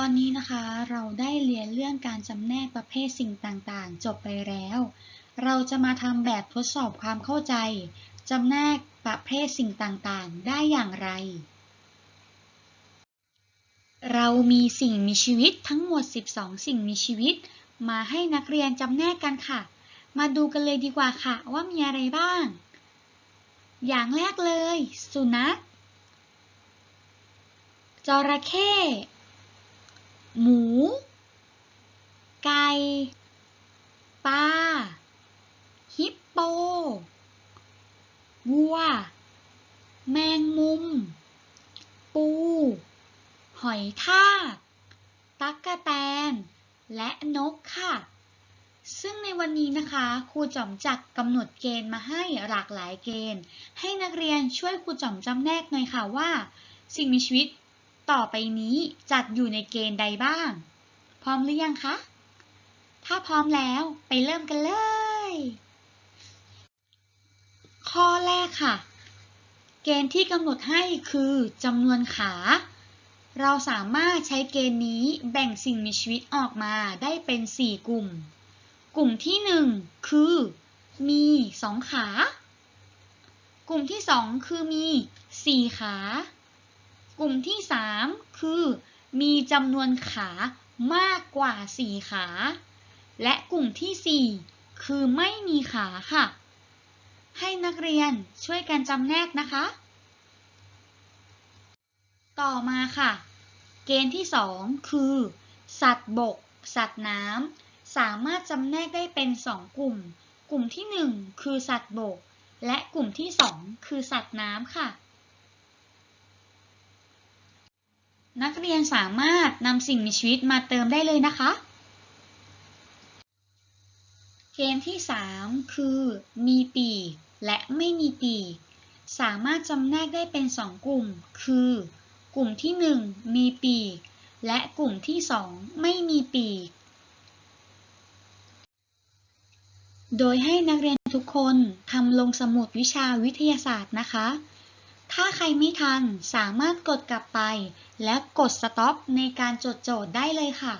อนนี้นะคะเราได้เรียนเรื่องการจำแนกประเภทสิ่งต่างๆ จบไปแล้ว เราจะมาทำแบบทดสอบความเข้าใจจำแนกประเภทสิ่งต่างๆ ได้อย่างไร เรามีสิ่งมีชีวิตทั้งหมด 12 สิ่งมีชีวิต มาให้นักเรียนจำแนกกันค่ะ มาดูกันเลยดีกว่าค่ะว่ามีอะไรบ้าง อย่างแรกเลย สุนัขจระเข้ หมู ไก่ ปลา ฮิปโป วัว แมงมุม ปู หอยทากตั๊กแตน และนกค่ะ ซึ่งในวันนี้นะคะครูจอมจักกำหนดเกณฑ์มาให้หลากหลายเกณฑ์ ให้นักเรียนช่วยครูจอมจำแนกหน่อยค่ะว่า สิ่งมีชีวิต ต่อไปนี้จัดอยู่ในเกณฑ์ใดบ้าง พร้อมหรือยังคะ ถ้าพร้อมแล้วไปเริ่มกันเลย ข้อแรกค่ะ เกณฑ์ที่กำหนดให้คือจำนวนขา เราสามารถใช้เกณฑ์นี้แบ่งสิ่งมีชีวิตออกมาได้เป็น 4 กลุ่ม กลุ่มที่ 1 คือ มี 2 ขา กลุ่มที่ 2 คือมี 4 ขา กลุ่มที่ 3 คือ มีจำนวนขามากกว่า 4 ขา และกลุ่มทีสี่ 4 คือไม่มีขาค่ะ ให้นักเรียนช่วยกันจำแนกนะคะ ต่อมาค่ะ เกณฑ์ที่ 2 คือ สัตว์บก สัตว์น้ำสามารถจำแนกได้เป็น 2 กลุ่ม กลุ่มที่ 1 คือสัตว์บก และกลุ่มที่ 2 คือสัตว์น้ำค่ะ นักเรียนสามารถนำสิ่งมีชีวิตมาเติมได้เลยนะคะ เกณฑ์ที่ 3 คือ มีปีกและไม่มีปีกสามารถจำแนกได้เป็น 2 กลุ่ม คือ กลุ่มที่ 1 มีปีก และกลุ่มที่ 2 ไม่มีปีก โดยให้นักเรียนทุกคนทำลงสมุดวิชาวิทยาศาสตร์นะคะ ถ้าใครไม่ทันสามารถกดกลับไป และกดสต็อปในการจดโจทย์ได้เลยค่ะ